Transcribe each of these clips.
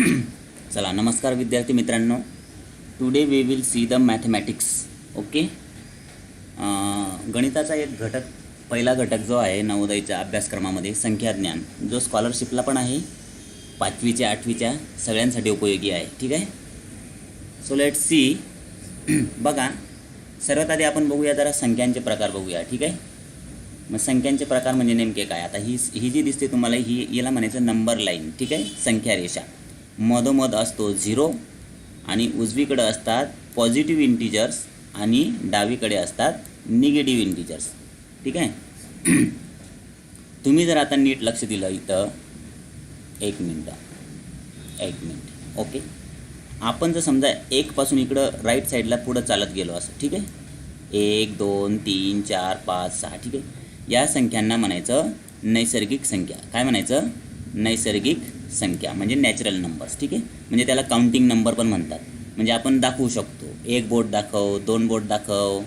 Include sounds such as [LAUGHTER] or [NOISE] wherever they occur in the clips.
[CLEARS THROAT] चला नमस्कार विद्यार्थी मित्रांनो. Today we will see the mathematics okay गणिताचा एक घटक पहिला घटक जो आहे नवोदयच्या अभ्यासक्रमामध्ये संख्याज्ञान जो स्कॉलरशिपला पण आहे पाचवीच्या आठवीच्या सगळ्यांसाठी उपयोगी आहे ठीक आहे? सो लेट सी बघा सर्वात आधी आपण बघूया जरा संख्यांचे प्रकार बघूया ठीक आहे? मग संख्यांचे प्रकार म्हणजे नेमके काय? आता ही ही जी दिसते तुम्हाला ही याला म्हणायचं नंबर लाईन ठीक आहे? संख्या रेषा मधोमध असतो झिरो आणि उजवीकडे असतात पॉझिटिव्ह इंटिजर्स आणि डावीकडे असतात निगेटिव्ह इंटिजर्स. ठीक आहे? [CLEARS THROAT] तुम्ही जर आता नीट लक्ष दिलं इथं एक मिनटं एक मिनिट. ओके? आपण जर समजा एकपासून इकडं राईट साईडला पुढं चालत गेलो असं ठीक आहे? एक दोन तीन चार पाच सहा ठीक आहे? या संख्यांना म्हणायचं नैसर्गिक संख्या. काय म्हणायचं? नैसर्गिक संख्या म्हणजे नॅचरल नंबर्स ठीक आहे? म्हणजे त्याला काउंटिंग नंबर पण म्हणतात. म्हणजे आपण दाखवू शकतो. एक बोट दाखव दोन बोट दाखव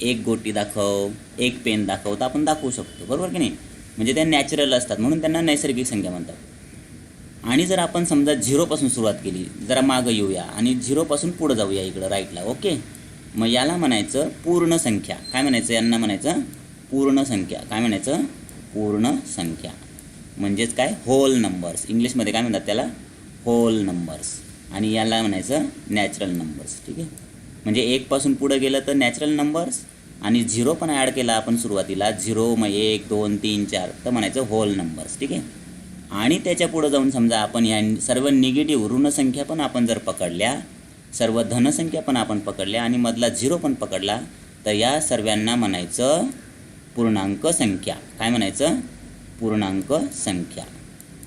एक गोटी दाखव एक पेन दाखव तर आपण दाखवू शकतो. बरोबर की नाही? म्हणजे त्या नॅचरल असतात म्हणून त्यांना नैसर्गिक संख्या म्हणतात. आणि जर आपण समजा झिरोपासून सुरुवात केली जरा मागं येऊया आणि झिरोपासून पुढं जाऊया इकडं राईटला ओके मग याला म्हणायचं पूर्ण संख्या. काय म्हणायचं? यांना म्हणायचं पूर्ण संख्या. काय म्हणायचं? पूर्ण संख्या. म्हणजेच काय? होल नंबर्स इंग्लिशमध्ये काय म्हणतात त्याला? होल नंबर्स आणि याला म्हणायचं नॅचरल नंबर्स ठीक आहे? म्हणजे एकपासून पुढं गेलं तर नॅचरल नंबर्स आणि झिरो पण ॲड केला आपण सुरुवातीला. झिरो मग एक दोन तीन चार. तर म्हणायचं होल नंबर्स ठीक आहे? आणि त्याच्या पुढं जाऊन समजा आपण या सर्व निगेटिव्ह ऋणसंख्या पण आपण जर पकडल्या सर्व धनसंख्या पण आपण पकडल्या आणि मधला झिरो पण पकडला तर या सर्वांना म्हणायचं पूर्णांक संख्या. काय म्हणायचं? पूर्णांक संख्या.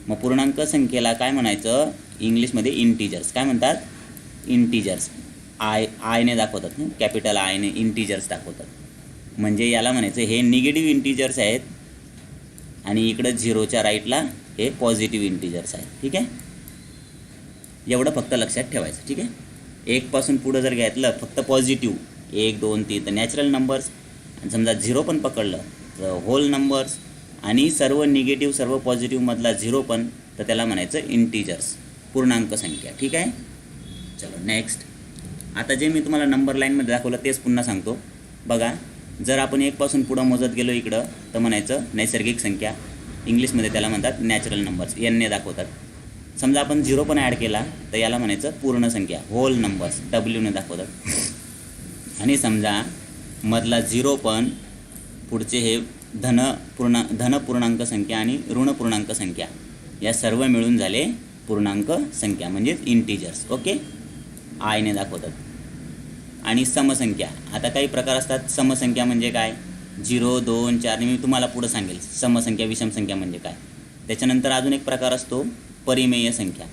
मग पूर्णांक संख्येला काय म्हणायचं? इंग्लिशमध्ये इंटिजर्स काय म्हणतात? इंटिजर्स आय आयने दाखवतात कॅपिटल आयने इंटिजर्स दाखवतात. म्हणजे याला म्हणायचं हे निगेटिव्ह इंटिजर्स आहेत आणि इकडं झिरोच्या राईटला हे पॉझिटिव्ह इंटिजर्स आहेत. ठीक आहे? एवढं फक्त लक्षात ठेवायचं. ठीक आहे? एकपासून पुढं जर घेतलं फक्त पॉझिटिव्ह एक दोन तीन. तर नॅचरल नंबर्स आणि समजा झिरो पण पकडलं तर होल नंबर्स आणि सर्व निगेटिव्ह सर्व पॉझिटिव्हमधला झिरो पण तर त्याला म्हणायचं इंटिजर्स पूर्णांक संख्या. ठीक आहे? चलो नेक्स्ट आता जे मी तुम्हाला नंबर लाईनमध्ये दाखवलं तेच पुन्हा सांगतो. बघा जर आपण एकपासून पुढं मोजत गेलो इकडं तर म्हणायचं नैसर्गिक संख्या. इंग्लिशमध्ये त्याला म्हणतात नॅचरल नंबर्स यांनी दाखवतात. समजा आपण झिरो पण ॲड केला तर याला म्हणायचं पूर्ण संख्या. होल नंबर्स डब्ल्यूने दाखवतात. आणि समजा मधला झिरो पण पुढचे हे धन पूर्ण धन पूर्णांक संख्या आणि ऋण पूर्णांक संख्या. या सर्व मिळून झाले पूर्णांक संख्या म्हणजेच इंटिजर्स ओके आयने दाखवतात. आणि समसंख्या. आता काही प्रकार असतात. समसंख्या म्हणजे काय? झिरो दोन चार. मी तुम्हाला पुढं सांगेल. समसंख्या विषमसंख्या म्हणजे काय? त्याच्यानंतर अजून एक प्रकार असतो. परिमेय संख्या.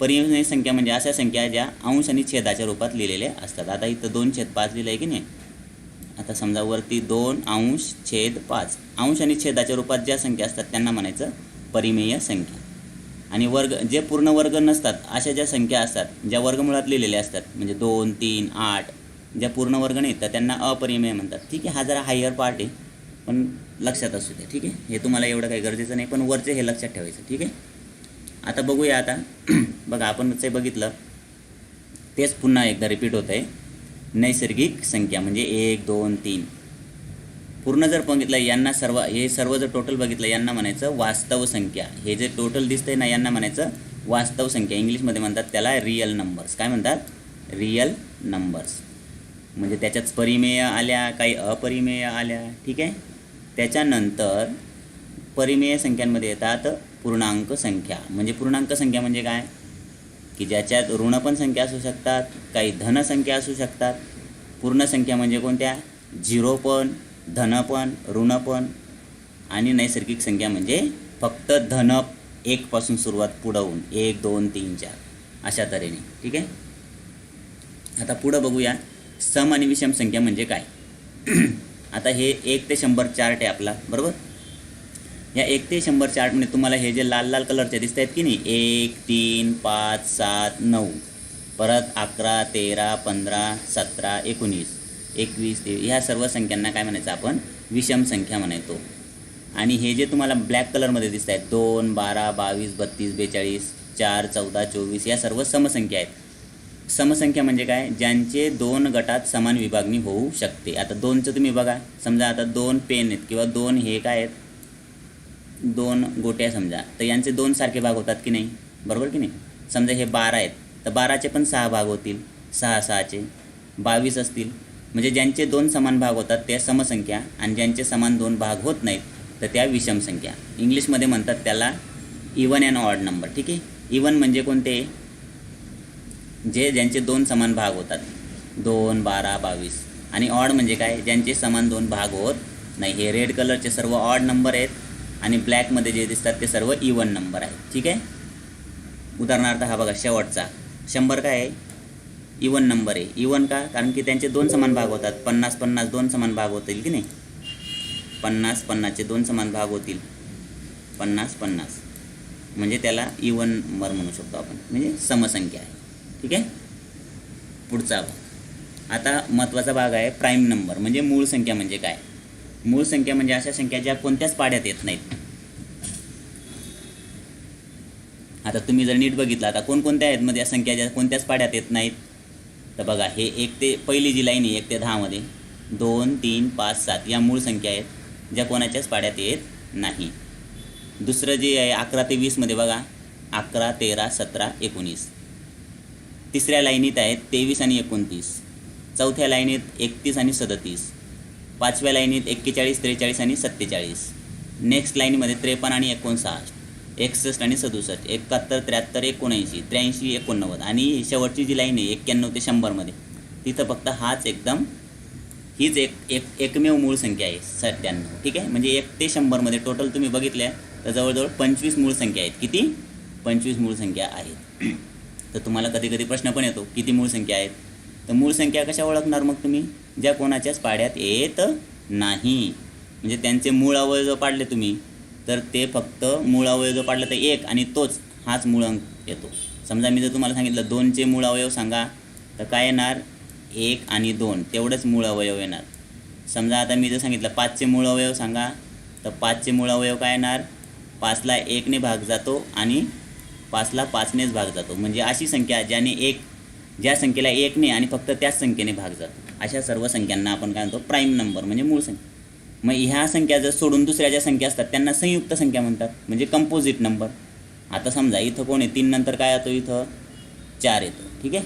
परिमेय संख्या म्हणजे अशा संख्या ज्या अंश आणि छेदाच्या रूपात लिहिलेल्या असतात. आता इथं दोन छेद पाच लिहिलं आहे की नाही? आता समजा वरती दोन अंश छेद पाच. अंश आणि छेदाच्या रूपात ज्या संख्या असतात त्यांना म्हणायचं परिमेय संख्या. आणि वर्ग जे पूर्ण वर्ग नसतात अशा ज्या संख्या असतात ज्या वर्गमुळात लिहिलेल्या असतात म्हणजे दोन तीन आठ ज्या पूर्ण वर्ग नाहीत तर त्यांना अपरिमेय म्हणतात. ठीक आहे हा जरा हायर पार्ट आहे पण लक्षात असू द्या ठीक आहे? हे तुम्हाला एवढं काही गरजेचं नाही पण वरचे हे लक्षात ठेवायचं ठीक आहे? आता बघूया आता. [CLEARS THROAT] बघा आपण जे बघितलं तेच पुन्हा एकदा रिपीट होतं आहे नैसर्गिक संख्या म्हणजे एक दोन तीन. पूर्ण जर बघितलं यांना सर्व हे सर्व जर टोटल बघितलं यांना म्हणायचं वास्तव संख्या. हे जे टोटल दिसतंय ना यांना म्हणायचं वास्तव संख्या. इंग्लिशमध्ये म्हणतात त्याला रिअल नंबर्स काय म्हणतात? रिअल नंबर्स म्हणजे त्याच्यात परिमेय आल्या काही अपरिमेय आल्या ठीक आहे? त्याच्यानंतर परिमेय संख्यांमध्ये येतात पूर्णांक संख्या. म्हणजे पूर्णांक संख्या म्हणजे काय? की ज्याच्यात ऋण पण संख्या असू शकतात काही धनसंख्या असू शकतात. पूर्ण संख्या म्हणजे कोणत्या? झिरो पण धन पण ऋण पण आणि नैसर्गिक संख्या म्हणजे फक्त धन एकपासून सुरुवात पुढवून एक दोन तीन चार अशा तऱ्हेने. ठीक आहे? आता पुढं बघूया. सम आणि विषम संख्या म्हणजे काय? [CLEARS THROAT] आता हे एक ते शंभर चार्ट आहे आपला. बरोबर? या एक ते शंभर चार्टमध्ये तुम्हाला हे जे लाल लाल कलरचे दिसत आहेत की नाही एक तीन पाच सात नऊ. परत अकरा तेरा पंधरा सतरा एकोणीस एकवीस ते ह्या सर्व संख्यांना काय म्हणायचं आपण? विषम संख्या म्हणायचो. आणि हे जे तुम्हाला ब्लॅक कलरमध्ये दिसत आहेत दोन बारा बावीस बत्तीस बेचाळीस चार चौदा चोवीस या सर्व समसंख्या आहेत. समसंख्या म्हणजे काय? ज्यांचे दोन गटात समान विभागणी होऊ शकते. आता दोनचं तुम्ही बघा. समजा आता दोन पेन आहेत किंवा दोन हे काय आहेत? दोन गोट्या समजा. तर यांचे दोन सारखे भाग होतात की नाही? बरोबर की नाही? समजा हे बारा आहेत. तर बाराचे पण सहा भाग होतील. सहा सहाचे. बावीस असतील. म्हणजे ज्यांचे दोन समान भाग होतात त्या समसंख्या आणि ज्यांचे समान दोन भाग होत नाहीत तर त्या विषम संख्या. इंग्लिशमध्ये म्हणतात त्याला इवन अँड ऑड नंबर ठीक आहे? इवन म्हणजे कोणते? जे ज्यांचे दोन समान भाग होतात. दोन बारा बावीस. आणि ऑड म्हणजे काय? ज्यांचे समान दोन भाग होत नाही. हे रेड कलरचे सर्व ऑड नंबर आहेत. आणि ब्लॅकमध्ये जे दिसतात ते सर्व इवन नंबर आहेत. ठीक आहे? उदाहरणार्थ हा बघा शेवटचा. शंभर काय आहे? इवन नंबर आहे. इवन का? कारण की त्यांचे दोन समान भाग होतात. पन्नास पन्नास दोन समान भाग होतील की नाही? पन्नास पन्नासचे दोन समान भाग होतील. पन्नास पन्नास. म्हणजे त्याला इवन नंबर म्हणू शकतो आपण. म्हणजे समसंख्या आहे. ठीक आहे? पुढचा भाग. आता महत्त्वाचा भाग आहे प्राईम नंबर म्हणजे मूळ संख्या म्हणजे काय? मूळ संख्या म्हणजे अशा संख्या ज्या कोणत्याच पाड्यात येत नाहीत. आता तुम्ही जर नीट बघितलं आता कोणकोणत्या आहेत मध्ये या संख्या ज्या कोणत्याच पाड्यात येत नाहीत? तर बघा हे एक ते पहिली जी लाईन आहे एक ते दहामध्ये दोन तीन पाच सात या मूळ संख्या आहेत ज्या कोणाच्याच पाड्यात येत नाही. दुसरं जे आहे अकरा ते वीसमध्ये बघा. अकरा तेरा सतरा एकोणीस. तिसऱ्या लाईनीत आहेत तेवीस आणि एकोणतीस. चौथ्या लाईनीत एकतीस आणि सदतीस. पाचव्या लाईनीत एक्केचाळीस त्रेचाळीस आणि सत्तेचाळीस. नेक्स्ट लाईनीमध्ये त्रेपन्न आणि एकोणसाठ एकसष्ट आणि सदुसष्ट. एकाहत्तर त्र्याहत्तर एकोणऐंशी त्र्याऐंशी एकोणनव्वद. आणि शेवटची जी लाईन आहे एक्क्याण्णव ते शंभरमध्ये तिथं फक्त हाच एकदम हीच एक एक एकमेव मूळ संख्या आहे सत्त्याण्णव. ठीक आहे? म्हणजे एक ते शंभरमध्ये टोटल तुम्ही बघितल्या तर जवळजवळ पंचवीस मूळ संख्या आहेत. किती? पंचवीस मूळ संख्या आहेत. तर तुम्हाला कधी कधी प्रश्न पण येतो किती मूळ संख्या आहेत? तर मूळ संख्या कशा ओळखणार मग तुम्ही? ज्या कोणाच्याच पाड्यात येत नाही. म्हणजे त्यांचे मूळ अवयव जर पाडले तुम्ही तर ते फक्त मूळ अवयव जर पाडलं तर एक आणि तोच हाच मूळ अंक येतो. समजा मी जर तुम्हाला सांगितलं दोनचे मूळ अवयव सांगा तर काय येणार? एक आणि दोन. तेवढंच मूळ अवयव येणार. समजा आता मी जर सांगितलं पाचचे मूळ अवयव सांगा तर पाचचे मूळ अवयव काय येणार? पाचला एकने भाग जातो आणि पाचला पाचनेच भाग जातो. म्हणजे अशी संख्या ज्याने एक ज्या संख्येला एकने आणि फक्त त्याच संख्येने भाग जातो. अशा सर्व संख्यांना आपण काय म्हणतो प्राईम नंबर म्हणजे मूळ संख्या. मग ह्या संख्या जर सोडून दुसऱ्या ज्या संख्या असतात त्यांना संयुक्त संख्या म्हणतात म्हणजे कंपोजिट नंबर आता समजा इथं कोण आहे तीन नंतर काय येतो इथं? चार येतो ठीक आहे?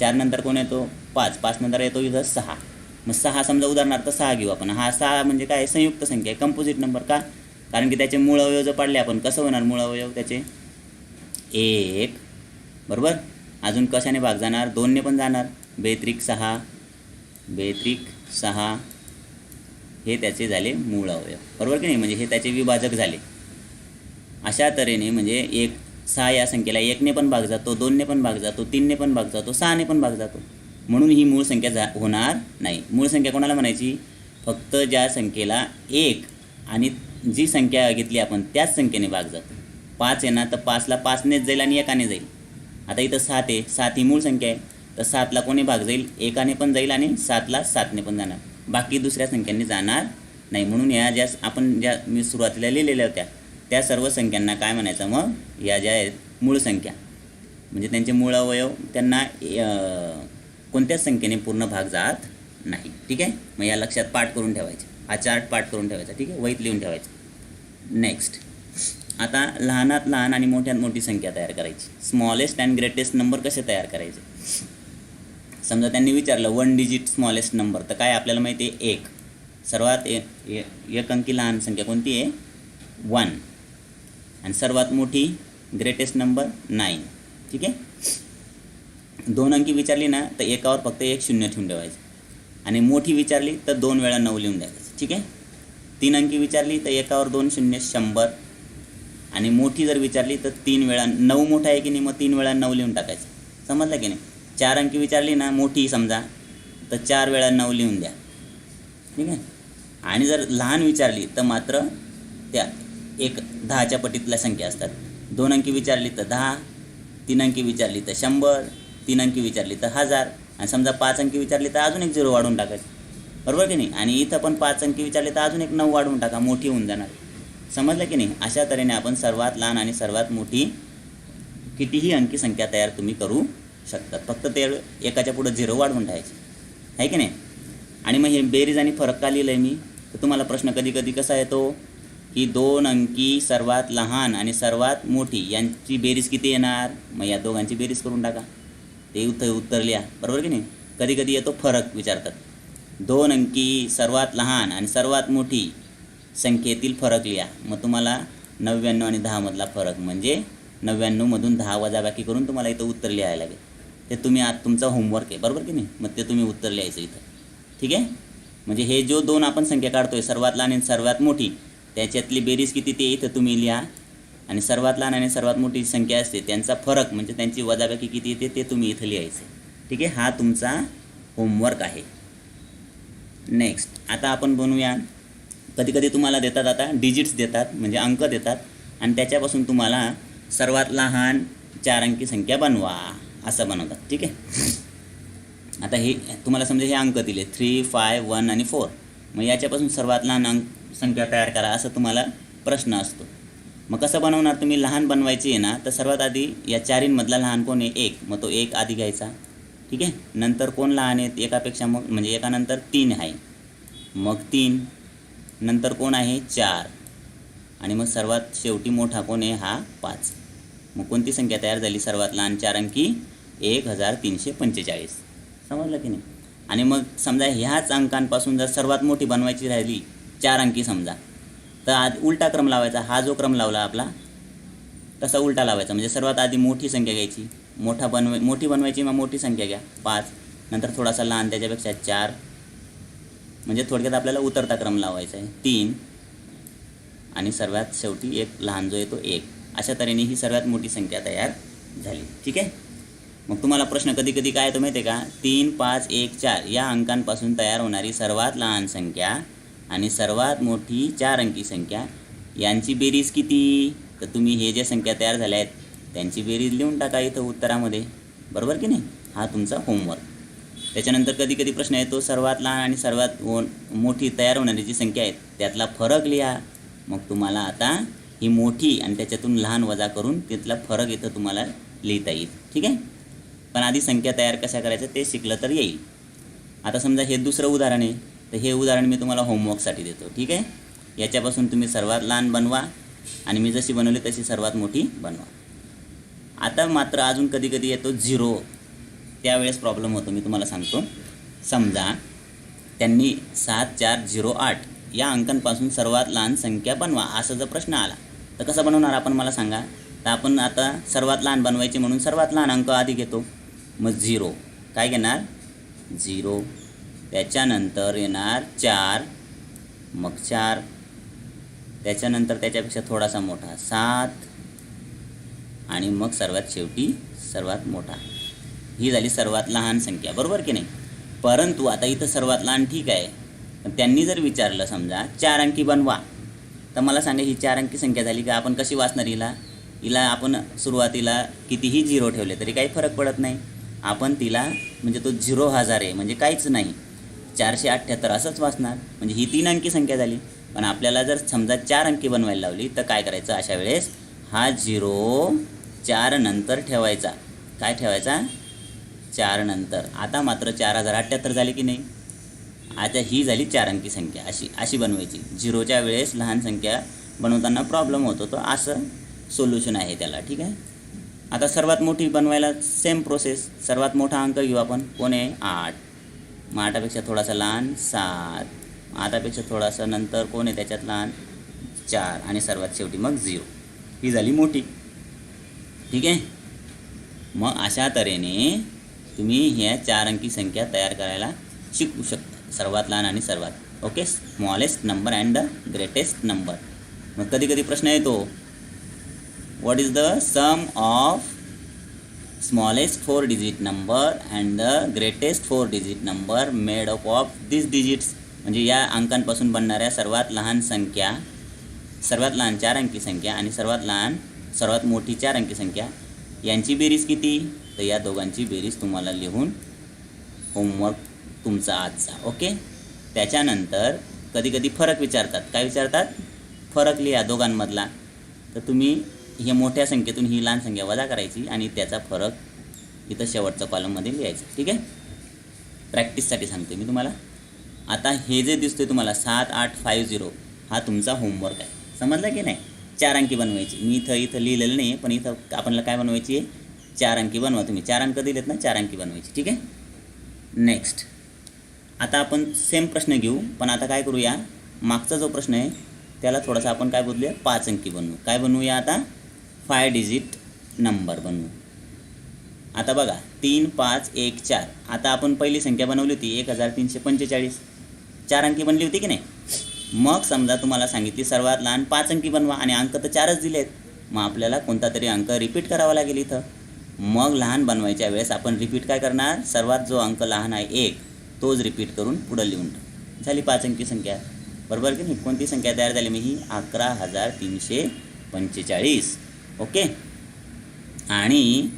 चार नंतर कोण येतो? पाच. पाच नंतर येतो इथं सहा. मग सहा समजा उदाहरणार्थ सहा घेऊ आपण. हा सहा म्हणजे काय? संयुक्त संख्या आहे कंपोजिट नंबर का? कारण की त्याचे मूळ अवयव जर पाडले आपण कसं होणार मूळ अवयव त्याचे? एक. बरोबर? अजून कशाने भाग जाणार? दोनने पण जाणार. बेत्रिक सहा बेत्रिक सहा हे त्याचे झाले मूळ अवयव. बरोबर की नाही? म्हणजे हे त्याचे विभाजक झाले. अशा तऱ्हेने म्हणजे एक सहा या संख्येला एकने पण भाग जातो दोनने पण भाग जातो तीनने पण भाग जातो सहाने पण भाग जातो. म्हणून ही मूळ संख्या जा होणार नाही. मूळ संख्या कोणाला म्हणायची? फक्त ज्या संख्येला एक आणि जी संख्या घेतली आपण त्याच संख्येने भाग जातो. पाच आहे ना तर पाचला पाचनेच जाईल आणि एकाने जाईल. आता इथं सात आहे. सात ही मूळ संख्या आहे. तर सातला कोणी भाग जाईल? एकाने पण जाईल आणि सातला सातने पण जाणार. बाकी दुसऱ्या संख्यांनी जाणार नाही. म्हणून या ज्या आपण ज्या मी सुरुवातीला लिहिलेल्या होत्या त्या सर्व संख्यांना काय म्हणायचं? मग या ज्या आहेत मूळ संख्या. म्हणजे त्यांचे मूळ अवयव त्यांना कोणत्याच संख्येने पूर्ण भाग जात नाही. ठीक आहे? मग या लक्षात पाठ करून ठेवायचे. हा चार्ट पाठ करून ठेवायचा. ठीक आहे? वहीत लिहून ठेवायचं. नेक्स्ट आता लहानात लहान आणि मोठ्यात मोठी संख्या तयार करायची. स्मॉलेस्ट अँड ग्रेटेस्ट नंबर कसे तयार करायचे? समजा त्यांनी विचारलं वन डिजिट स्मॉलेस्ट नंबर तर काय आपल्याला माहिती आहे? एक. सर्वात ए एक अंकी लहान संख्या कोणती आहे? वन आणि सर्वात मोठी ग्रेटेस्ट नंबर नाईन ठीक आहे? दोन अंकी विचारली ना तर एकावर फक्त एक शून्य ठेवून ठेवायचं. आणि मोठी विचारली तर दोन वेळा नऊ लिहून द्यायचं. ठीक आहे? तीन अंकी विचारली तर एकावर दोन शून्य शंभर. आणि मोठी जर विचारली तर तीन वेळा नऊ मोठा आहे की नाही? मग तीन वेळा नऊ लिहून टाकायचं. समजलं की नाही? चार अंकी विचारली ना मोठी समजा तर चार वेळा नऊ लिहून द्या. ठीक आहे? आणि जर लहान विचारली तर मात्र त्या एक दहाच्या पटीतल्या संख्या असतात. दोन अंकी विचारली तर दहा तीन अंकी विचारली तर शंभर तीन अंकी विचारली तर हजार आणि समजा पाच अंकी विचारली तर अजून एक झिरो वाढवून टाकायचं. बरोबर की नाही? आणि इथं पण पाच अंकी विचारले तर अजून एक नऊ वाढवून टाका मोठी होऊन जाणार. समजलं की नाही? अशा तऱ्हेने आपण सर्वात लहान आणि सर्वात मोठी कितीही अंकी संख्या तयार तुम्ही करू शकतात फक्त ते एकाच्या पुढं झिरो वाढवून ठेवायचे आहे की नाही? आणि मग हे बेरीज आणि फरक का लिहिलं आहे मी? तर तुम्हाला प्रश्न कधी कधी कसा येतो? की दोन अंकी सर्वात लहान आणि सर्वात मोठी यांची बेरीज किती येणार? मग या दोघांची बेरीज करून टाका. ते उत्तर उत्तर लिहा. बरोबर की नाही? कधी कधी येतो फरक विचारतात. दोन अंकी सर्वात लहान आणि सर्वात मोठी संख्येतील फरक लिहा. मग तुम्हाला नव्याण्णव आणि दहामधला फरक. म्हणजे नव्याण्णवमधून दहा वजाबाकी करून तुम्हाला इथं उत्तर लिहायला लागेल. ते तुम्ही आज तुमचा होमवर्क आहे बरोबर की नाही? मग ते तुम्ही उत्तर लिहायचं इथं. ठीक आहे? म्हणजे हे जो दोन आपण संख्या काढतोय सर्वात लहान आणि सर्वात मोठी त्याच्यातली बेरीज किती ते इथं तुम्ही लिहा. आणि सर्वात लहान आणि सर्वात मोठी संख्या असते त्यांचा फरक म्हणजे त्यांची वजाबाकी किती येते ते तुम्ही इथं लिहायचं. ठीक आहे? हा तुमचा होमवर्क आहे. नेक्स्ट आता आपण बनवूया. कधी कधी तुम्हाला देतात आता डिजिट्स देतात म्हणजे अंक देतात. आणि त्याच्यापासून तुम्हाला सर्वात लहान चार अंकी संख्या बनवा. असं बनवतात ठीक आहे? आता हे तुम्हाला समजा हे अंक दिले थ्री फाय वन आणि फोर मग याच्यापासून सर्वात लहान अंक संख्या तयार करा असं तुम्हाला प्रश्न असतो. मग कसं बनवणार तुम्ही? लहान बनवायची आहे ना तर सर्वात आधी या चारींमधला लहान कोण आहे? एक. मग तो एक आधी घ्यायचा ठीक आहे? नंतर कोण लहान आहेत? एकापेक्षा मग म्हणजे एकानंतर तीन आहे. मग तीन. नंतर कोण आहे? चार. आणि मग सर्वात शेवटी मोठा कोण आहे? हा पाच. मग कोणती संख्या तयार झाली? सर्वात लहान चार अंकी एक हजार तीनशे पंचेचाळीस. समजलं की नाही? आणि मग समजा ह्याच अंकांपासून जर सर्वात मोठी बनवायची राहिली चार अंकी समजा तर आज उलटा क्रम लावायचा. हा जो क्रम लावला आपला तसा उलटा लावायचा. म्हणजे सर्वात आधी मोठी संख्या घ्यायची. मोठा बनवाय मोठी बनवायची मग मोठी संख्या घ्या. पाच. नंतर थोडासा लहान त्याच्यापेक्षा चार. म्हणजे थोडक्यात आपल्याला उतरता क्रम लावायचा आहे. तीन. आणि सर्वात शेवटी एक लहान जो येतो एक. अशा तऱ्हेने ही सर्वात मोठी संख्या तयार झाली. ठीक आहे? मग तुम्हाला प्रश्न कधी कधी काय येतो माहिती आहे का? तीन पाच एक चार या अंकांपासून तयार होणारी सर्वात लहान संख्या आणि सर्वात मोठी चार अंकी संख्या. यांची बेरीज किती? तर तुम्ही हे ज्या संख्या तयार झाल्या आहेत त्यांची बेरीज लिहून टाका इथं उत्तरामध्ये. बरोबर की नाही? हा तुमचा होमवर्क त्याच्यानंतर कधी कधी प्रश्न येतो सर्वात लहान आणि सर्वात ओ- मोठी तयार होणारी जी संख्या आहे त्यातला फरक लिहा. मग तुम्हाला आता ही मोठी आणि त्याच्यातून लहान वजा करून तिथला फरक इथं तुम्हाला लिहिता येईल. ठीक आहे? पण आधी संख्या तयार कशा करायच्या ते शिकलं तर येईल. आता समजा हे दुसरं उदाहरण आहे तर हे उदाहरण मी तुम्हाला होमवर्कसाठी देतो ठीक आहे? याच्यापासून तुम्ही सर्वात लहान बनवा आणि मी जशी बनवली तशी सर्वात मोठी बनवा. आता मात्र अजून कधी कधी येतो झिरो त्यावेळेस प्रॉब्लेम होतो मी तुम्हाला सांगतो. समजा त्यांनी सात चार झिरो आठ या अंकांपासून सर्वात लहान संख्या बनवा असा जर प्रश्न आला तर कसं बनवणार आपण मला सांगा? तर आपण आता सर्वात लहान बनवायचे म्हणून सर्वात लहान अंक आधी घेतो. मग झिरो. काय घेणार? झिरो. त्याच्यानंतर येणार चार. मग चार. त्याच्यानंतर त्याच्यापेक्षा थोडासा मोठा सात. आणि मग सर्वात शेवटी सर्वात मोठा. ही झाली सर्वात लहान संख्या. बरोबर की नाही? परंतु आता इथं सर्वात लहान ठीक आहे. पण त्यांनी जर विचारलं समजा चार अंकी बनवा. तर मला सांगा ही चार अंकी संख्या झाली का? आपण कशी वाचणार हिला? हिला आपण सुरुवातीला कितीही झिरो ठेवले तरी काही फरक पडत नाही. आपण तिला म्हणजे तो झिरो हजार आहे म्हणजे काहीच नाही. चारशे अठ्ठ्याहत्तर असंच वाचणार. म्हणजे ही तीन अंकी संख्या झाली. पण आपल्याला जर समजा चार अंकी बनवायला लावली तर काय करायचं अशा वेळेस? हा झिरो चार नंतर ठेवायचा. काय ठेवायचा? चार नंतर. आता मात्र चार हजार अठ्ठ्याहत्तर झाले की नाही? आता ही झाली चार अंकी संख्या. अशी अशी बनवायची. झिरोच्या वेळेस लहान संख्या बनवताना प्रॉब्लेम होतो. तो असं सोल्युशन आहे त्याला. ठीक आहे? आता सर्वात मोठी बनवायला सेम प्रोसेस सर्वात मोठा अंक घेऊ आपण. कोण आहे? आठ. मग आठापेक्षा थोडासा लहान सात. आठापेक्षा थोडासा नंतर कोण आहे त्याच्यात लहान? चार. आणि सर्वात शेवटी मग झिरो ही झाली मोठी. ठीक आहे? मग अशा तऱ्हेने तुम्ही ह्या चार अंकी संख्या तयार करायला शिकू शकता. सर्वात लहान आणि सर्वात okay? Smallest number and the greatest number मग कधी कधी प्रश्न येतो. What is the sum of smallest four digit number and the greatest four digit number made up of these digits? म्हणजे या अंकांपासून बनणाऱ्या सर्वात लहान संख्या सर्वात लहान चार अंकी संख्या आणि सर्वात लहान सर्वात मोठी चार अंकी संख्या यांची बेरीज किती? तर या दोघांची बेरीज तुम्हाला लिहून होमवर्क तुमचा आजचा ओके त्याच्यानंतर कधी कधी फरक विचारतात. काय विचारतात? फरक लिहा दोघांमधला. तर तुम्ही हे मोठ्या संख्येतून ही लहान संख्या वजा करायची आणि त्याचा फरक इथं शेवटच्या कॉलममध्ये लिहायचं. ठीक आहे? प्रॅक्टिससाठी सांगते मी तुम्हाला. आता हे जे दिसतोय तुम्हाला सात आठ फाईव्ह झिरो हा तुमचा होमवर्क आहे. समजला की नाही? चार अंकी बनवायची. मी इथं इथं लिहिलेलं नाही पण इथं आपल्याला काय बनवायची आहे? चार अंकी बनवा तुम्ही. चार अंक दिलेत ना चार अंकी बनवायची. ठीक आहे? नेक्स्ट आता आपण सेम प्रश्न घेऊ. पण आता काय करूया? मागचा जो प्रश्न आहे त्याला थोडासा आपण काय बदलूया पाच अंकी बनवू. काय बनवूया आता? फाय डिजिट नंबर बनवू. आता बघा तीन पाच एक चार. आता आपण पहिली संख्या बनवली होती एक हजार तीनशे पंचेचाळीस. चार अंकी बनली होती की नाही? मग समजा तुम्हाला सांगितली सर्वात लहान पाच अंकी बनवा आणि अंक तर चारच दिलेत. मग आपल्याला कोणता तरी अंक रिपीट करावा लागेल इथं. मग लहान बनवायच्या वेळेस आपण रिपीट काय करणार? सर्वात जो अंक लहान आहे एक तोच रिपीट करून पुढं लिहून झाली पाच अंकी संख्या. बरोबर की नाही? कोणती संख्या तयार झाली? मी ही अकरा हजार तीनशे पंचेचाळीस. ओके? आणि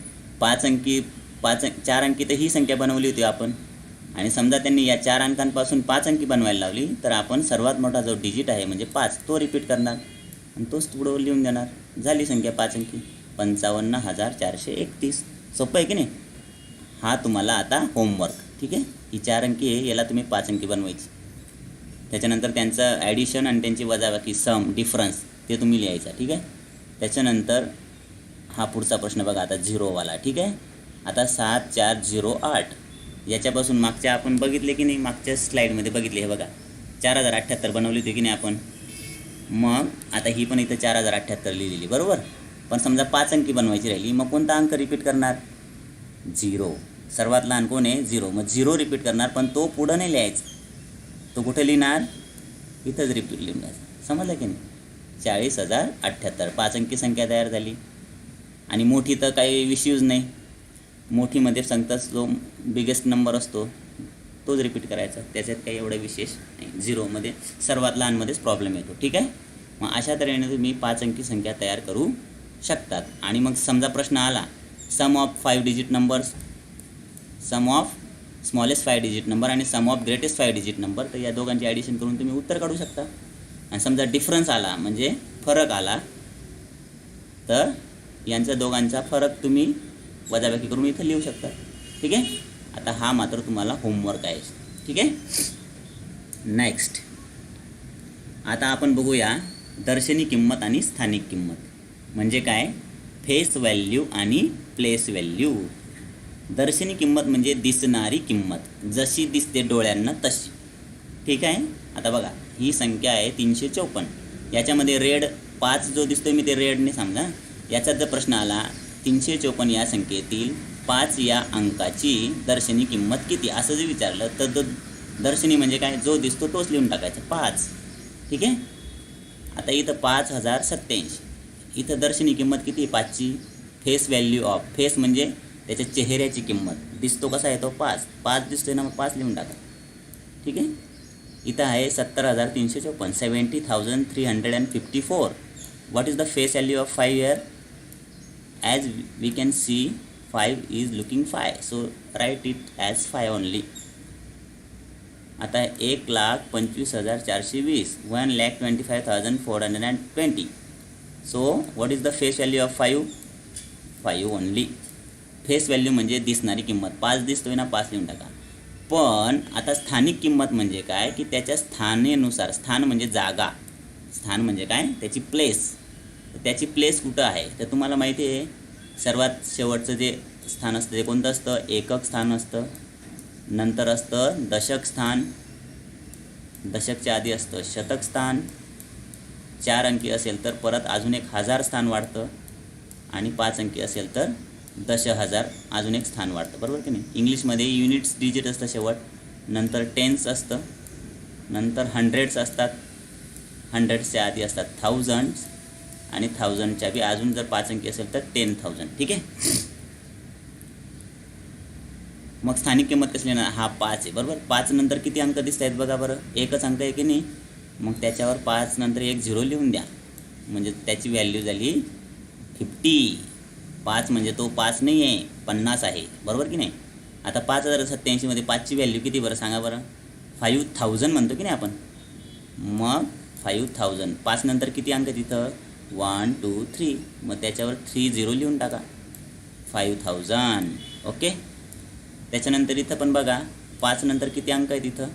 पाच अंकी पाच चार अंकी तर ही संख्या बनवली होती आपण. आणि समजा त्यांनी या चार अंकांपासून पाच अंकी बनवायला लावली तर आपण सर्वात मोठा जो डिजिट आहे म्हणजे पाच तो रिपीट करणार. आणि तोच पुढं लिहून देणार. झाली संख्या पाच अंकी. पंचावन्न हजार चारशे एकतीस. सोपं आहे की नाही? हा तुम्हाला आता होमवर्क ठीक आहे? ही चार अंकी आहे याला तुम्ही पाच अंकी बनवायची. त्याच्यानंतर त्यांचं ॲडिशन आणि त्यांची वजाबाकी सम डिफरन्स ते तुम्ही लिहायचा. ठीक आहे? त्याच्यानंतर हा पुढचा प्रश्न बघा आता झिरोवाला ठीक आहे? आता सात चार झिरो आठ. याच्यापासून मागच्या आपण बघितले की नाही? मागच्या स्लाईडमध्ये बघितले हे बघा. चार हजार अठ्ठ्याहत्तर बनवली होती की नाही आपण? मग आता ही पण इथं चार हजार अठ्ठ्याहत्तर लिहिलेली बरोबर? पण समजा पाच अंकी बनवायची राहिली मग कोणता अंक रिपीट करणार? झिरो. सर्वात लहान कोण आहे? झिरो. मग झिरो रिपीट करणार पण तो पुढं नाही लिहायचा. तो कुठे लिहिणार? इथंच रिपीट लिहून द्यायचा समजलं की नाही? चाळीस हजार अठ्ठ्याहत्तर पाच अंकी संख्या तयार झाली. आणि मोठी तर काही विश्यूज नाही. मोठीमध्ये सांगताच जो बिगेस्ट नंबर असतो तोच रिपीट करायचा. त्याच्यात काही एवढं विशेष नाही. झिरोमध्ये सर्वात लहानमध्येच प्रॉब्लेम येतो. ठीक आहे? मग अशा तऱ्हेने तुम्ही पाच अंकी संख्या तयार करू शकतात. आणि मग समजा प्रश्न आला sum of five digit numbers sum of smallest five digit number आणि sum of greatest five digit number तर या दोघांची ॲडिशन करून तुम्ही उत्तर काढू शकता. आणि समजा डिफरन्स आला म्हणजे फरक आला तर यांचा दोघांचा फरक तुम्ही वजाबाकी करून इथं लिहू शकता. ठीक आहे? आता हा मात्र तुम्हाला होमवर्क आहे. ठीक आहे? नेक्स्ट आता आपण बघूया दर्शनी किंमत आणि स्थानिक किंमत. म्हणजे काय? फेस व्हॅल्यू आणि प्लेस व्हॅल्यू दर्शनी किंमत म्हणजे दिसणारी किंमत. जशी दिसते डोळ्यांना तशी. ठीक आहे? आता बघा ही संख्या आहे तीनशे चौपन्न. याच्यामध्ये रेड पाच जो दिसतोय मी ते रेडने समजा याचा जर प्रश्न आला तीनशे चौपन्न या संख्येतील पाच या अंकाची दर्शनी किंमत किती? असं जर विचारलं तर द दर्शनी म्हणजे काय? जो दिसतो तोच लिहून टाकायचा पाच. ठीक आहे? आता इथं पाच हजार सत्याऐंशी इथं दर्शनी किंमत किती? आहे पाचची. फेस व्हॅल्यू ऑफ फेस म्हणजे त्याच्या चेहऱ्याची किंमत. दिसतो कसा आहे तो पाच. पाच दिसतोय ना मग पाच लिहून टाका. ठीक आहे? इथं आहे सत्तर हजार तीनशे चौपन्न seventy thousand three hundred and fifty four. What is the face value of five year as we can see five is looking five so write it as five only आता एक लाख पंचवीस हजार चारशे वीस. One lakh twenty five thousand four hundred and twenty so what is the face value of five five only face value म्हणजे दिसणारी किंमत. पाच दिसतोय ना पाच लिहून टाका. पण आता स्थानिक किंमत म्हणजे काय? की त्याच्या स्थानेनुसार स्थान म्हणजे जागा. स्थान म्हणजे काय? त्याची प्लेस त्याची प्लेस कुठं आहे? तर तुम्हाला माहिती आहे सर्वात शेवटचं जे स्थान असतं ते कोणतं असतं? एकक स्थान असतं. नंतर असतं दशक स्थान. दशकच्या आधी असतं शतक स्थान. चार अंकी असेल तर परत अजून एक हजार स्थान वाढतं. आणि पाच अंकी असेल तर दश हजार अजून एक स्थान वाढतं. बरोबर की नाही? इंग्लिशमध्ये युनिट्स डिजिट असतं शेवट. नंतर टेन्स असतं. नंतर हंड्रेड्स असतात. हंड्रेड्सच्या आधी असतात थाउजंड्स आणि थाउजंडच्या बी अजून जर पाच अंकी असेल तर टेन थाउजंड ठीक आहे? मग स्थानिक किंमत कसली येणार? हा पाच आहे. बरोबर? पाच नंतर किती अंक दिसत आहेत बघा बरं. एकच अंक आहे की नाही? मग त्याच्यावर पाच नंतर एक झिरो लिहून द्या. म्हणजे त्याची व्हॅल्यू झाली फिफ्टी पाच म्हणजे तो पाच नाही आहे पन्नास आहे. बरोबर की नाही? आता पाच हजार सत्त्याऐंशीमध्ये पाचची व्हॅल्यू किती बरं सांगा बरं? फाईव्ह थाउजंड म्हणतो की नाही आपण? मग फाईव्ह थाउजंड पाच नंतर किती अंक तिथं? वन टू थ्री मग त्याच्यावर थ्री झिरो लिहून टाका. फाईव्ह थाउजंड ओके त्याच्यानंतर इथं पण बघा पाच नंतर किती अंक आहे तिथं?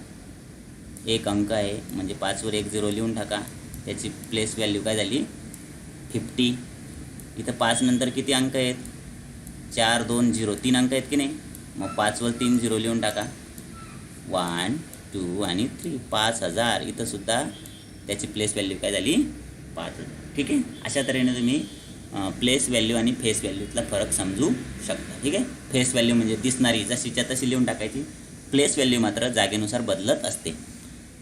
एक अंक आहे. म्हणजे पाचवर एक झिरो लिहून टाका. त्याची प्लेस व्हॅल्यू काय झाली? फिफ्टी इथं पाच नंतर किती अंक आहेत? चार दोन झिरो. तीन अंक आहेत की नाही? मग पाचवर तीन झिरो लिहून टाका. वन टू आणि थ्री पाच हजार. इथंसुद्धा त्याची प्लेस व्हॅल्यू काय झाली? पाच हजार. ठीक आहे? अशा तऱ्हेने तुम्ही प्लेस व्हॅल्यू आणि फेस व्हॅल्यूतला फरक समजू शकता. ठीक आहे? फेस व्हॅल्यू म्हणजे दिसणारी. जशीच्या तशी लिहून टाकायची. प्लेस व्हॅल्यू मात्र जागेनुसार बदलत असते.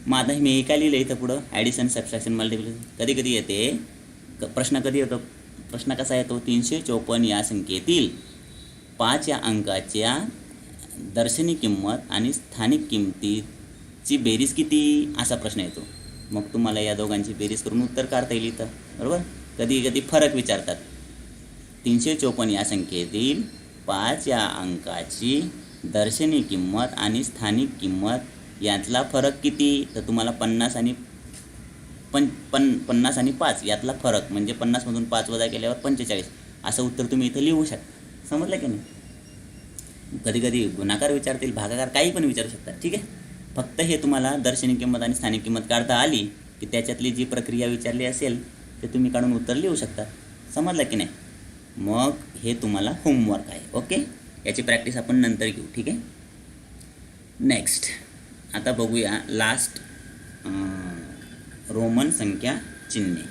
मग आता मी एका काय लिहिलं इथं पुढं. ॲडिशन सबस्ट्रॅक्शन मल्टिप्लिकेशन कधी कधी येते. क- प्रश्न कधी येतो? प्रश्न कसा येतो? तीनशे चौपन्न या संख्येतील पाच या अंकाच्या दर्शनी किंमत आणि स्थानिक किंमतीची बेरीज किती? असा प्रश्न येतो. मग तुम्हाला या दोघांची बेरीज करून उत्तर काढता येईल इथं. बरोबर? कधी कधी फरक विचारतात. तीनशे चौपन्न या संख्येतील पाच या अंकाची दर्शनी किंमत आणि स्थानिक किंमत यातला फरक किती? तर तुम्हाला पन्नास आणि पन पन पन्नास आणि पाच यातला फरक म्हणजे पन्नासमधून पाच वजा केल्यावर पंचेचाळीस. असं उत्तर तुम्ही इथं लिहू शकता. समजलं की नाही? कधी कधी गुणाकार विचारतील भागाकार काही पण विचारू शकतात ठीक आहे? फक्त हे तुम्हाला दर्शनी किंमत आणि स्थानिक किंमत काढता आली की त्याच्यातली जी प्रक्रिया विचारली असेल ते तुम्ही काढून उत्तर लिहू शकता. समजलं की नाही? मग हे तुम्हाला होमवर्क आहे. ओके? याची प्रॅक्टिस आपण नंतर घेऊ. ठीक आहे? नेक्स्ट आता बघूया लास्ट रोमन संख्या चिन्हे.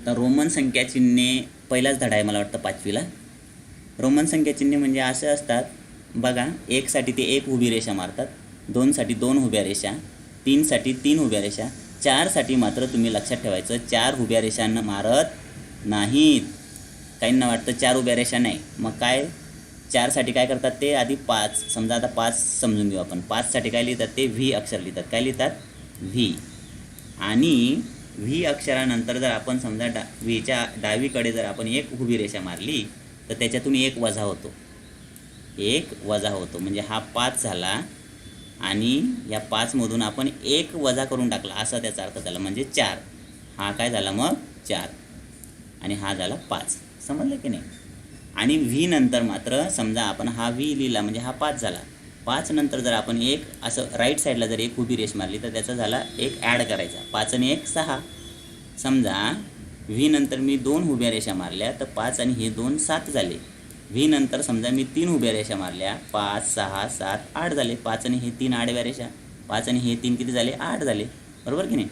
आता रोमन संख्या चिन्हे पहिलाच धडा आहे मला वाटतं पाचवीला. रोमन संख्या चिन्हे म्हणजे असे असतात बघा एकसाठी ते एक उभी रेषा मारतात दोनसाठी दोन उभ्या रेषा तीनसाठी तीन उभ्या रेषा चारसाठी मात्र तुम्ही लक्षात ठेवायचं चार उभ्या रेषांना मारत नाहीत. काहींना वाटतं चार उभ्या रेषा नाही. मग काय? चारसाठी काय करतात ते? आधी पाच. समजा आता पाच समजून घेऊ आपण. पाचसाठी काय लिहितात ते? व्ही अक्षर लिहितात. काय लिहितात? व्ही. आणि व्ही अक्षरानंतर जर आपण समजा डा व्हीच्या डावीकडे जर आपण एक उभी रेषा मारली तर त्याच्यातून एक वजा होतो. एक वजा होतो. म्हणजे हा पाच झाला आणि या पाचमधून आपण एक वजा करून टाकला. असा त्याचा अर्थ झाला म्हणजे चार. हा काय झाला मग? चार. आणि हा झाला पाच. समजलं की नाही? आणि व्ही नंतर मात्र समजा आपण हा व्ही लिहिला म्हणजे हा पाच झाला. पाच नंतर जर आपण एक असं राईट साईडला जर एक उभी रेष मारली तर त्याचा झाला एक ॲड करायचा. पाच आणि एक सहा. समजा व्ही नंतर मी दोन उभ्या रेषा मारल्या तर पाच आणि हे दोन सात झाले. व्ही नंतर समजा मी तीन उभ्या रेषा मारल्या पाच सहा सात आठ झाले. पाच आणि हे तीन आडव्या रेषा. पाच आणि हे तीन किती झाले? आठ झाले. बरोबर की नाही?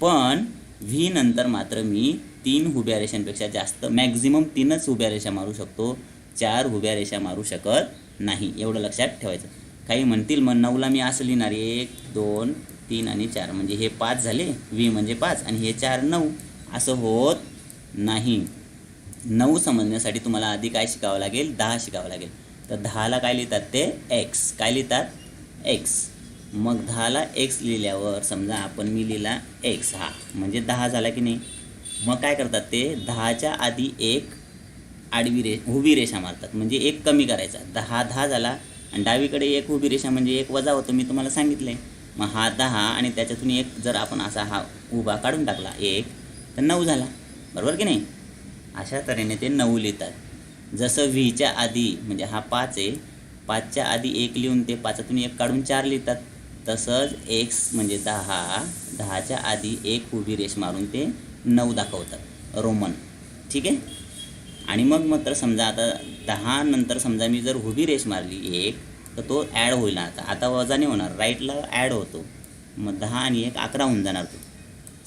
पण व्ही नंतर मात्र मी तीन उभ्या रेषांपेक्षा जास्त मॅक्झिमम तीनच उभ्या रेषा मारू शकतो. चार उभ्या रेषा मारू शकत नाही. एवढं लक्षात ठेवायचं. काही म्हणतील मग नऊला मी असं लिहिणार एक दोन तीन आणि चार. म्हणजे हे पाच झाले व्ही म्हणजे पाच आणि हे चार नऊ. असं होत नाही. नऊ समजण्यासाठी तुम्हाला आधी काय शिकावं लागेल? दहा शिकावं लागेल. तर दहाला काय लिहितात ते? एक्स काय लिहितात? एक्स मग दहाला एक्स लिहिल्यावर समजा आपण मी लिहिला एक्स हा. म्हणजे दहा झाला की नाही? मग काय करतात ते? दहाच्या आधी एक आडवी रे उभी रेषा मारतात. म्हणजे एक कमी करायचा. दहा दहा झाला आणि डावीकडे एक उभी रेषा म्हणजे एक वजा होतो मी तुम्हाला सांगितलं आहे मग हा दहा आणि त्याच्यातून एक जर आपण असा हा उभा काढून टाकला एक तर नऊ झाला. बरोबर की नाही? अशा तऱ्हेने ते नऊ लिहितात. जसं व्हीच्या आधी म्हणजे हा पाच आहे पाचच्या आधी एक लिहून ते पाचातून एक काढून चार लिहितात. तसंच एक्स म्हणजे दहा दहाच्या आधी एक उभी रेष मारून ते नऊ दाखवतात. रोमन. ठीक आहे? आणि मग मात्र समजा आता दहा नंतर समजा मी जर उभी रेष मारली एक तर तो ॲड होईल ना आता. आता वजा नाही होणार. राईटला ॲड होतो. मग दहा आणि एक अकरा होऊन जाणार तो.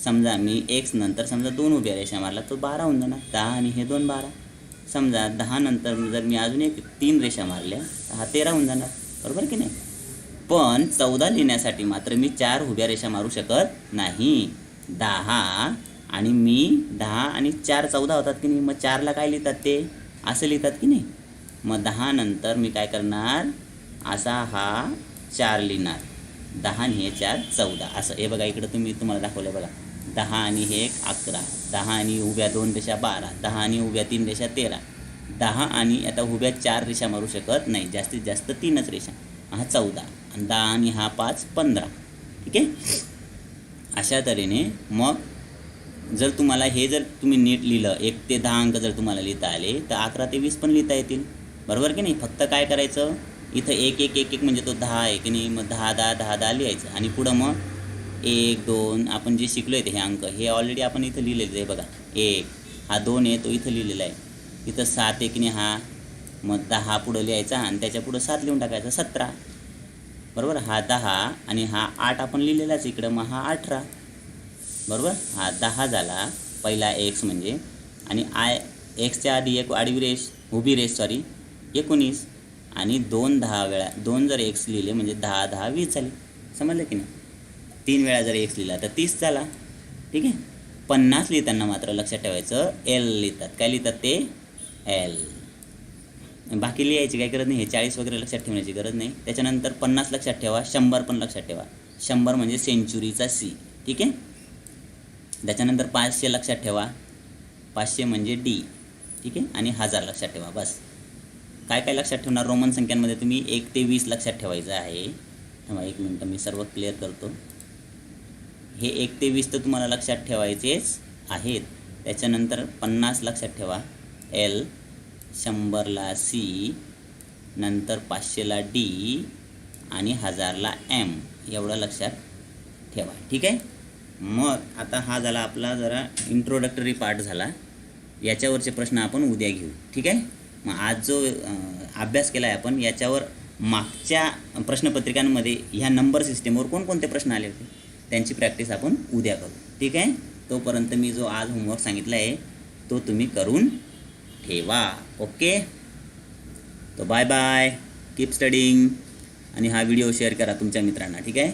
समजा मी एक्स नंतर समजा दोन उभ्या रेषा मारला तो बारा होऊन जाणार. दहा आणि हे दोन बारा. समजा दहा नंतर जर मी अजून एक तीन रेषा मारल्या तर हा तेरा होऊन जाणार. बरोबर की नाही? पण चौदा लिहिण्यासाठी मात्र मी चार उभ्या रेषा मारू शकत नाही. दहा आणि मी दहा आणि चार चौदा होतात की नाही? मग चारला काय लिहितात ते? असं लिहितात की नाही? मग दहा नंतर मी काय करणार? असा हा चार लिहिणार. दहा आणि हे चार चौदा. असं. हे बघा इकडं तुम्ही तुम्हाला दाखवलं बघा. दहा आणि हे एक अकरा. दहा आणि उभ्या दोन रेषा बारा. दहा आणि उभ्या तीन रेषा तेरा. दहा आणि आता उभ्या चार रेषा मारू शकत नाही. जास्तीत जास्त तीनच रेषा. हा चौदा. आणि दहा आणि हा पाच पंधरा. ठीक आहे? अशा तऱ्हेने मग जर तुम्हाला हे जर तुम्ही नीट लिहिलं एक ते दहा अंक जर तुम्हाला लिहिता आले तर अकरा ते वीस पण लिहिता येतील. बरोबर की नाही? फक्त काय करायचं? इथं एक एक एक एक म्हणजे तो दहा आहे की नाही? मग दहा दहा दहा दहा लिहायचं. आणि पुढं मग एक दोन आपण जे शिकलो आहे हे अंक हे ऑलरेडी आपण इथं लिहिलेलं आहे बघा. एक हा दोन आहे तो इथं लिहिलेला आहे. इथं सात एक नाही? हा. मग दहा पुढं लिहायचा आणि त्याच्या पुढं सात लिहून टाकायचा सतरा. बरोबर? हा दहा आणि हा आठ आपण लिहिलेलाच इकडं. मग हा अठरा. बरोबर? हा दहा झाला. पहिला एक्स म्हणजे. आणि आय एक्सच्या आधी एक आडवी रेष उभी रेष सॉरी एकोणीस. आणि दोन दहा वेळा दोन जर एक्स लिहिले म्हणजे दहा दहा वीस झाले. समजलं की नाही? तीन वेळा जर एक्स लिहिला तर तीस झाला. ठीक आहे? पन्नास लिहिताना मात्र लक्षात ठेवायचं एल लिहितात. काय लिहितात ते? एल बाकी लिहायची काही गरज नाही. हे चाळीस वगैरे लक्षात ठेवण्याची गरज नाही. त्याच्यानंतर पन्नास लक्षात ठेवा शंभर पण लक्षात ठेवा. शंभर म्हणजे सेंचुरीचा सी ठीक आहे? त्याच्यानंतर पाचशे लक्षात ठेवा. पाचशे म्हणजे डी ठीक आहे? आणि हजार लक्षात ठेवा. बस. काय काय लक्षात ठेवणार? रोमन संख्यांमध्ये तुम्ही एक ते वीस लक्षात ठेवायचं आहे. थांबा एक मिनटं. मी सर्व क्लिअर करतो. हे एक ते वीस तर तुम्हाला लक्षात ठेवायचेच आहेत. त्याच्यानंतर पन्नास लक्षात ठेवा. एल शंभरला सी नंतर पाचशेला डी आणि हजारला एम एवढं लक्षात ठेवा. ठीक आहे? मग आता हा झाला आपला जरा इंट्रोडक्टरी पार्ट झाला. याच्यावरचे प्रश्न आपण उद्या घेऊ. ठीक आहे? मग आज जो अभ्यास केला आहे आपण याच्यावर मागच्या प्रश्नपत्रिकांमध्ये ह्या नंबर सिस्टीमवर कोणकोणते प्रश्न आले होते? त्यांची प्रॅक्टिस आपण उद्या करू. ठीक आहे? तोपर्यंत मी जो आज होमवर्क सांगितला आहे तो तुम्ही करून ठेवा. ओके तो बाय बाय कीप स्टडिंग आणि हा व्हिडिओ शेअर करा तुमच्या मित्रांना. ठीक आहे?